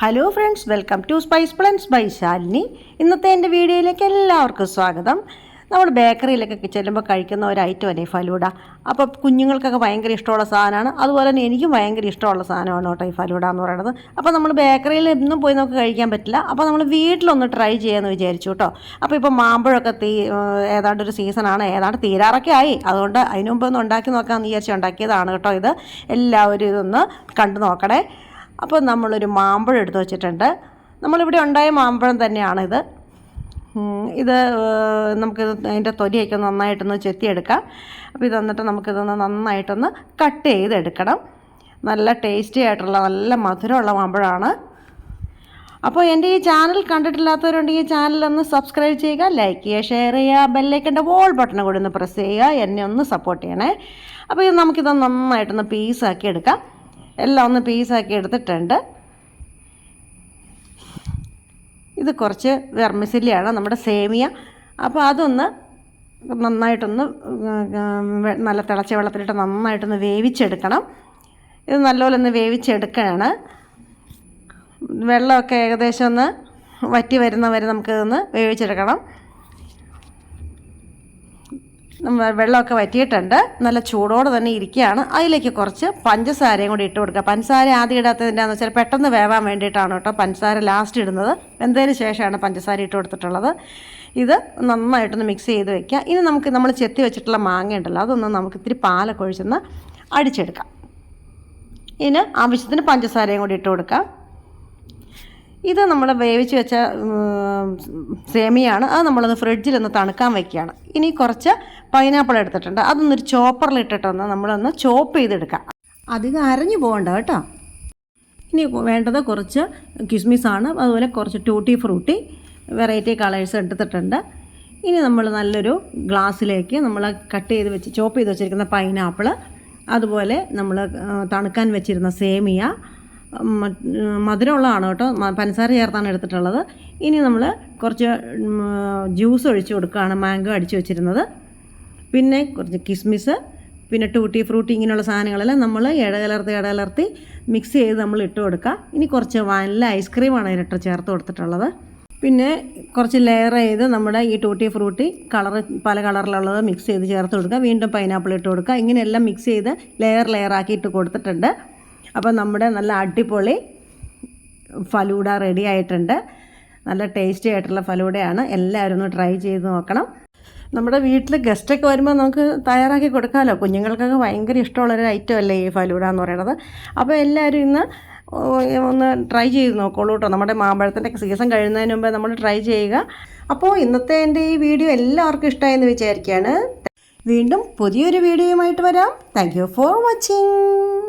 Hello friends welcome to spice plans by Shalini ഇന്നത്തെ എന്റെ വീഡിയോയിലേക്ക് എല്ലാവർക്കും സ്വാഗതം. നമ്മൾ ബേക്കറിയിലൊക്കെ ചെല്ലുമ്പോൾ കഴിക്കുന്ന ഒരു ഐറ്റം അല്ലേ ഫലൂഡ അപ്പോൾ കുഞ്ഞുങ്ങൾക്കൊക്കെ ഭയങ്കര ഇഷ്ടമുള്ള സാധനമാണ്. അതുപോലെ തന്നെ എനിക്കും ഭയങ്കര ഇഷ്ടമുള്ള സാധനമാണ് കേട്ടോ ഈ ഫലൂഡ എന്ന് പറയുന്നത്. അപ്പോൾ നമ്മൾ ബേക്കറിയിൽ എന്നും പോയി നമുക്ക് കഴിക്കാൻ പറ്റില്ല. അപ്പോൾ നമ്മൾ വീട്ടിലൊന്ന് ട്രൈ ചെയ്യാമെന്ന് വിചാരിച്ചു കേട്ടോ. അപ്പോൾ ഇപ്പോൾ മാമ്പഴമൊക്കെ തീ ഏതാണ്ട് ഒരു സീസണാണ് ഏതാണ്ട് തീരാറൊക്കെ ആയി. അതുകൊണ്ട് അതിനുമുമ്പ് ഒന്ന് ഉണ്ടാക്കി നോക്കാമെന്ന് വിചാരിച്ച് ഉണ്ടാക്കിയതാണ് കേട്ടോ ഇത്. എല്ലാവരും ഇതൊന്ന് കണ്ടു നോക്കണേ. അപ്പോൾ നമ്മളൊരു മാമ്പഴം എടുത്ത് വെച്ചിട്ടുണ്ട്. നമ്മളിവിടെ ഉണ്ടായ മാമ്പഴം തന്നെയാണിത്. ഇത് നമുക്ക് അതിന്റെ തൊലിയൊക്കെ നന്നായിട്ടൊന്ന് ചെത്തിയെടുക്കാം. അപ്പോൾ ഇത് എന്നിട്ട് നമുക്കിതൊന്ന് നന്നായിട്ടൊന്ന് കട്ട് ചെയ്തെടുക്കണം. നല്ല ടേസ്റ്റി ആയിട്ടുള്ള നല്ല മധുരമുള്ള മാമ്പഴമാണ്. അപ്പോൾ എന്റെ ഈ ചാനൽ കണ്ടിട്ടില്ലാത്തവരുണ്ടെങ്കിൽ ഈ ചാനലൊന്ന് സബ്സ്ക്രൈബ് ചെയ്യുക ലൈക്ക് ചെയ്യുക ഷെയർ ചെയ്യുക ബെല്ലൈക്കന്റെ വോൾ ബട്ടൺ കൂടി ഒന്ന് പ്രസ് ചെയ്യുക എന്നെ ഒന്ന് സപ്പോർട്ട് ചെയ്യണേ. അപ്പോൾ ഇത് നമുക്കിത് നന്നായിട്ടൊന്ന് പീസാക്കി എടുക്കാം. എല്ലാം ഒന്ന് പീസാക്കി എടുത്തിട്ടുണ്ട്. ഇത് കുറച്ച് വെർമിസില്ലിയാണ് നമ്മുടെ സേമിയ. അപ്പോൾ അതൊന്ന് നന്നായിട്ടൊന്ന് നല്ല തിളച്ച വെള്ളത്തിലിട്ട് നന്നായിട്ടൊന്ന് വേവിച്ചെടുക്കണം. ഇത് നല്ലപോലെ ഒന്ന് വേവിച്ചെടുക്കുകയാണ്. വെള്ളമൊക്കെ ഏകദേശം ഒന്ന് വറ്റി വരുന്ന വരെ നമുക്കിതൊന്ന് വേവിച്ചെടുക്കണം. വെള്ളമൊക്കെ വറ്റിയിട്ടുണ്ട്. നല്ല ചൂടോടെ തന്നെ ഇരിക്കുകയാണ്. അതിലേക്ക് കുറച്ച് പഞ്ചസാരയും കൂടി ഇട്ട് കൊടുക്കുക. പഞ്ചസാര ആദ്യം ഇടാത്തതിന്റെന്ന് വെച്ചാൽ പെട്ടെന്ന് വേവാൻ വേണ്ടിയിട്ടാണ് കേട്ടോ പഞ്ചസാര ലാസ്റ്റ് ഇടുന്നത്. എന്തതിന് ശേഷമാണ് പഞ്ചസാര ഇട്ട് കൊടുത്തിട്ടുള്ളത്. ഇത് നന്നായിട്ടൊന്ന് മിക്സ് ചെയ്ത് വെക്കുക. ഇനി നമുക്ക് നമ്മൾ ചെത്തി വെച്ചിട്ടുള്ള മാങ്ങ ഉണ്ടല്ലോ അതൊന്ന് നമുക്ക് ഇത്തിരി പാലൊക്കെ ഒഴിച്ചൊന്ന് അടിച്ചെടുക്കാം. ഇനി ആവശ്യത്തിന് പഞ്ചസാരയും കൂടി ഇട്ട് കൊടുക്കാം. ഇത് നമ്മൾ വേവിച്ച് വെച്ച സേമിയാണ്. അത് നമ്മളൊന്ന് ഫ്രിഡ്ജിലൊന്ന് തണുക്കാൻ വയ്ക്കുകയാണ് ഇനി കുറച്ച് പൈനാപ്പിൾ എടുത്തിട്ടുണ്ട്. അതൊന്നൊരു ചോപ്പറിലിട്ടിട്ടൊന്ന് നമ്മളൊന്ന് ചോപ്പ് ചെയ്തെടുക്കാം. അധികം അരഞ്ഞു പോകണ്ട കേട്ടോ. ഇനി വേണ്ടത് കുറച്ച് കിസ്മിസാണ്. അതുപോലെ കുറച്ച് ടൂട്ടി ഫ്രൂട്ടി വെറൈറ്റി കളേഴ്സ് എടുത്തിട്ടുണ്ട്. ഇനി നമ്മൾ നല്ലൊരു ഗ്ലാസ്സിലേക്ക് നമ്മൾ കട്ട് ചെയ്ത് വെച്ച് ചോപ്പ് ചെയ്ത് വെച്ചിരിക്കുന്ന പൈനാപ്പിൾ അതുപോലെ നമ്മൾ തണുക്കാൻ വെച്ചിരുന്ന സേമിയ മധുരമുള്ളതാണ് കേട്ടോ. പഞ്ചസാര ചേർത്താണ് എടുത്തിട്ടുള്ളത്. ഇനി നമ്മൾ കുറച്ച് ജ്യൂസ് ഒഴിച്ച് കൊടുക്കുകയാണ് മാംഗോ അടിച്ച് വെച്ചിരുന്നത്. പിന്നെ കുറച്ച് കിസ്മിസ് പിന്നെ ടൂട്ടി ഫ്രൂട്ടി ഇങ്ങനെയുള്ള സാധനങ്ങളെല്ലാം നമ്മൾ ഇടകലർത്തി ഇടകലർത്തി മിക്സ് ചെയ്ത് നമ്മൾ ഇട്ട് കൊടുക്കുക. ഇനി കുറച്ച് വാനില ഐസ്ക്രീമാണ് അതിനിട്ട് ചേർത്ത് കൊടുത്തിട്ടുള്ളത്. പിന്നെ കുറച്ച് ലെയർ ചെയ്ത് നമ്മുടെ ഈ ടൂട്ടി ഫ്രൂട്ടി കളർ പല കളറിലുള്ളത് മിക്സ് ചെയ്ത് ചേർത്ത് കൊടുക്കുക. വീണ്ടും പൈനാപ്പിൾ ഇട്ട് കൊടുക്കുക. ഇങ്ങനെയെല്ലാം മിക്സ് ചെയ്ത് ലെയർ ലെയർ ആക്കി ഇട്ട് കൊടുത്തിട്ടുണ്ട്. അപ്പോൾ നമ്മുടെ നല്ല അടിപൊളി ഫലൂഡ റെഡി ആയിട്ടുണ്ട്. നല്ല ടേസ്റ്റി ആയിട്ടുള്ള ഫലൂഡയാണ്. എല്ലാവരും ഒന്ന് ട്രൈ ചെയ്ത് നോക്കണം. നമ്മുടെ വീട്ടിൽ ഗസ്റ്റൊക്കെ വരുമ്പോൾ നമുക്ക് തയ്യാറാക്കി കൊടുക്കാമല്ലോ കുഞ്ഞുങ്ങൾക്കൊക്കെ ഭയങ്കര ഇഷ്ടമുള്ളൊരു ഐറ്റം അല്ലേ ഈ ഫലൂഡ എന്ന് പറയുന്നത്. അപ്പോൾ എല്ലാവരും ഇന്ന് ഒന്ന് ട്രൈ ചെയ്ത് നോക്കുള്ളൂ കേട്ടോ നമ്മുടെ മാമ്പഴത്തിന്റെ സീസൺ കഴിയുന്നതിന് മുമ്പ് നമ്മൾ ട്രൈ ചെയ്യുക. അപ്പോൾ ഇന്നത്തെ എന്റെ ഈ വീഡിയോ എല്ലാവർക്കും ഇഷ്ടമായെന്ന് വിചാരിക്കുകയാണ്. വീണ്ടും പുതിയൊരു വീഡിയോയുമായിട്ട് വരാം. Thank for watching